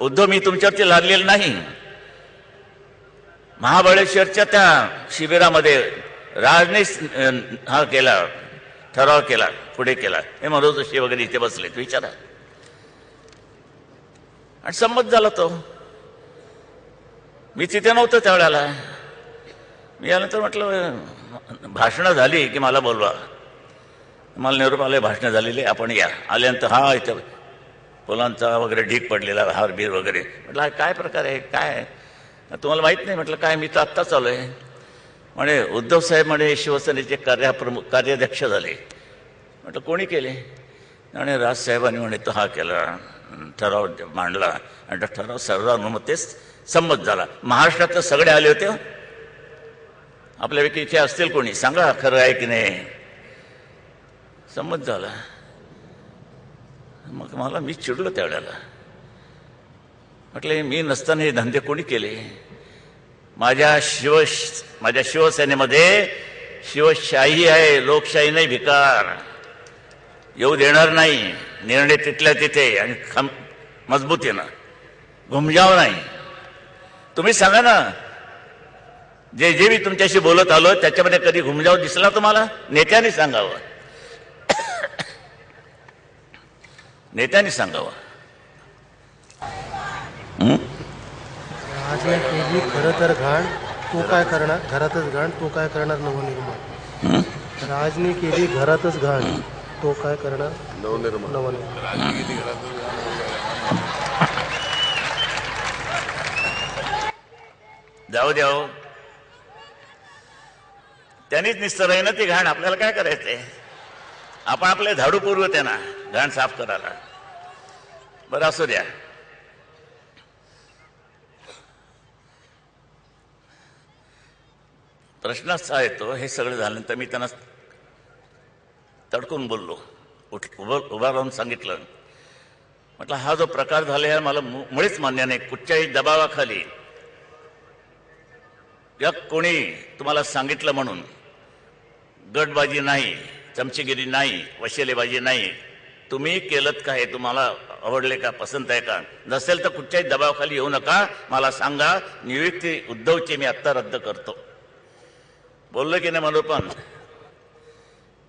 उद्धव मी तुमच्यावरती लादलेलं नाही. महाबळेश्वरच्या त्या शिबिरामध्ये राजने हा केला ठराव केला पुढे केला. हे मनोज जोशी वगैरे इथे बसलेत विचारा. आणि संमत झाला तो. मी तिथे नव्हतो त्यावेळेला. मी यानंतर म्हटलं भाषणं झाली की मला बोलवा. मला निरोप आले भाषणं झालेली आपण या. आल्यानंतर हा इथं फुलांचा वगैरे ढीक पडलेला हारबीर वगैरे. म्हटलं हा काय प्रकार आहे? काय तुम्हाला माहीत नाही? म्हटलं काय मी तर आत्ताच आलो आहे. म्हणे उद्धव साहेब म्हणे शिवसेनेचे कार्याप्रमुख कार्याध्यक्ष झाले. म्हटलं कोणी केले? आणि राजसाहेबांनी म्हणे तो हा केला. ठराव मांडला. आणि ठराव सर्वानुमतेच संमत झाला. महाराष्ट्रातले सगळे आले होते. आपल्यापैकी इथे असतील कोणी? सांगा खरं आहे की नाही? संमत झाला. मग मला मी चिडलो त्यावेळेला. म्हटले मी नसताना हे धंदे कोणी केले? माझ्या शिव माझ्या शिवसेनेमध्ये शिवशाही आहे लोकशाही नाही भिकार. येऊ देणार नाही निर्णय तिथल्या तिथे आणि खम मजबूतीनं घुमजाव नाही. तुम्ही सांगा ना जे जे मी तुमच्याशी बोलत आलो त्याच्यामध्ये कधी घुमजाव दिसला तुम्हाला? नेत्याने सांगावं. नेत्याने सांगावं. राजने केली खरं तर घाण तो काय करणार? घरातच घाण तो काय करणार नवनिर्माण? राजने केली घरातच घाण तो काय करणार नवनिर्माण. नवनिर्माण? जाऊ द्याव त्यांनीच निस्तर आहे ना ती घाण आपल्याला काय करायचंय? आपण आपले झाडू पूर्व त्यांना. घाण साफ करायला. बरं असू द्या. प्रश्न असा येतो हे सगळं झाल्यानंतर मी त्यांना तडकून बोललो. उठ उभं उभा राहून सांगितलं. म्हटलं हा जो प्रकार झाला आहे मला मु- मुळीच मान्य नाही. कुठच्याही दबावाखाली. या कोणी तुम्हाला सांगितलं म्हणून गटबाजी नाही. चमचेगिरी नाही वशिलेबाजी नाही. तुम्ही केलं का हे तुम्हाला आवडले का पसंत आहे का? नसेल तर कुठच्याही दबावाखाली येऊ नका. मला सांगा नियुक्ती उद्धवची मी आत्ता रद्द करतो. बोललो की नाही मनोपण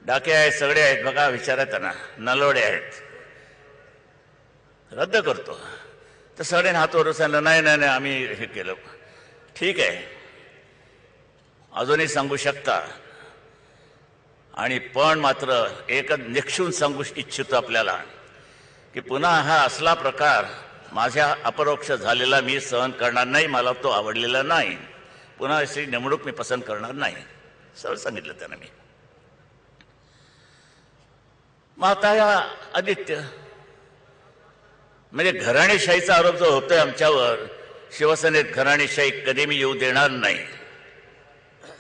डाके आहेत सगळे आहेत बघा विचारा त्यांना नलवडे आहेत. रद्द करतो. तर सगळ्यांनी हात वर सांगितलं नाही नाही नाही आम्ही हे केलं. ठीक आहे. अजूनही सांगू शकता. आणि पण मात्र एकच निक्षून सांगू इच्छितो आपल्याला की पुन्हा हा असला प्रकार माझ्या अपरोक्ष झालेला मी सहन करणार नाही मला तो आवडलेला नाही. पुन्हा अशी नेमणूक मी पसंत करणार नाही. सरळ सांगितलं त्यानं मी. मग आता या आदित्य म्हणजे घराणेशाहीचा आरोप जो होतोय आमच्यावर शिवसेनेत घराणेशाही कधी मी येऊ देणार नाही.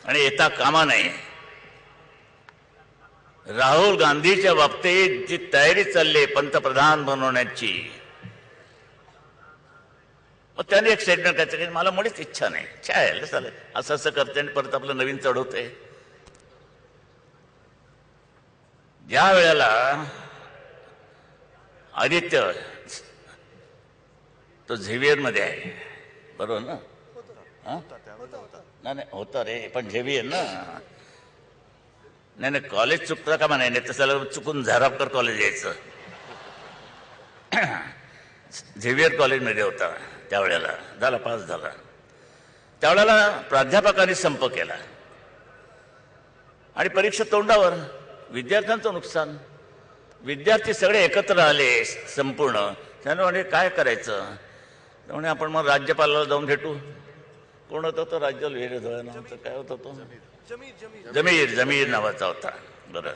आणि येता कामा नाही. राहुल गांधीच्या बाबतीत जी तयारी चालली आहे पंतप्रधान बनवण्याची मग त्याने एक स्टेटमेंट करायचं की मला मुळीच इच्छा नाही. काय चालेल. असं असं करते आणि परत आपलं नवीन चढवते. ज्या वेळेला आदित्य तो झेवियरमध्ये आहे बरोबर ना? नाही नाही होता रे पण झेवियर ना? नाही नाही कॉलेज चुकतं का म्हणाय नाही तसं चुकून झारापकर कॉलेज यायचं. झेवियर कॉलेजमध्ये होता त्यावेळेला. झाला पास झाला. त्यावेळेला प्राध्यापकांनी संप केला. आणि परीक्षा तोंडावर विद्यार्थ्यांचं नुकसान. विद्यार्थी सगळे एकत्र आले संपूर्ण. त्यानं म्हणजे काय करायचं? त्यामुळे आपण मग राज्यपालाला जाऊन भेटू. कोण होता तो? राज्य वेरे नावाचं. काय होता तो? जमीर जमीर नावाचा होता. बरं.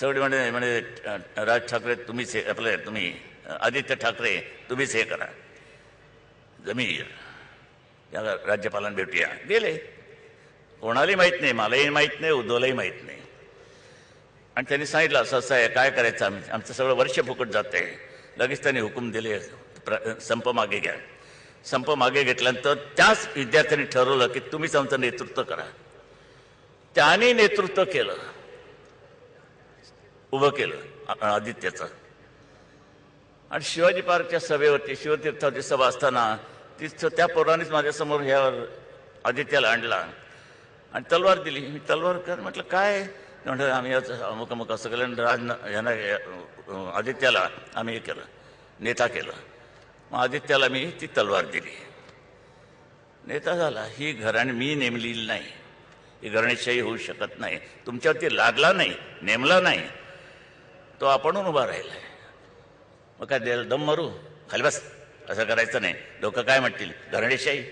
सगळे म्हणे म्हणे अ, राज ठाकरे तुम्हीच हे आपले तुम्ही आदित्य ठाकरे तुम्हीच हे करा. जमीर. त्या राज्यपालांना भेटूया. गेले. कोणालाही माहीत नाही मलाही माहीत नाही उद्धवलाही माहीत नाही. आणि त्यांनी सांगितलं असं असं आहे काय करायचं? आम्ही आमचं सगळं वर्ष फुकट जात आहे लगेच त्यांनी हुकूम दिले. संप मागे घ्या. संप मागे घेतल्यानंतर त्याच विद्यार्थ्यांनी ठरवलं की तुम्हीच आमचं नेतृत्व करा. त्याने नेतृत्व केलं. उभं केलं आदित्यचं. आणि शिवाजी पार्कच्या सभेवरती शिवतीर्थावरती सभा असताना तिथं त्या पोरानेच माझ्यासमोर ह्या आदित्याला आणला. आणि तलवार दिली. मी तलवार कर म्हटलं काय? म्हटलं आम्ही याच अमुक अमुक असं केलं आणि राज यांना आदित्याला आम्ही हे केलं नेता केलं. मग आदित्याला मी ती तलवार दिली. नेता झाला. ही घराणी मी नेमलेली नाही. ही घराणेशाही होऊ शकत नाही. तुमच्यावरती लागला नाही नेमला नाही. तो आपणहून उभा राहिला मग काय द्यायला दम मारू? खाली बस. असं करायचं नाही. लोक काय म्हणतील? घराणेशाही?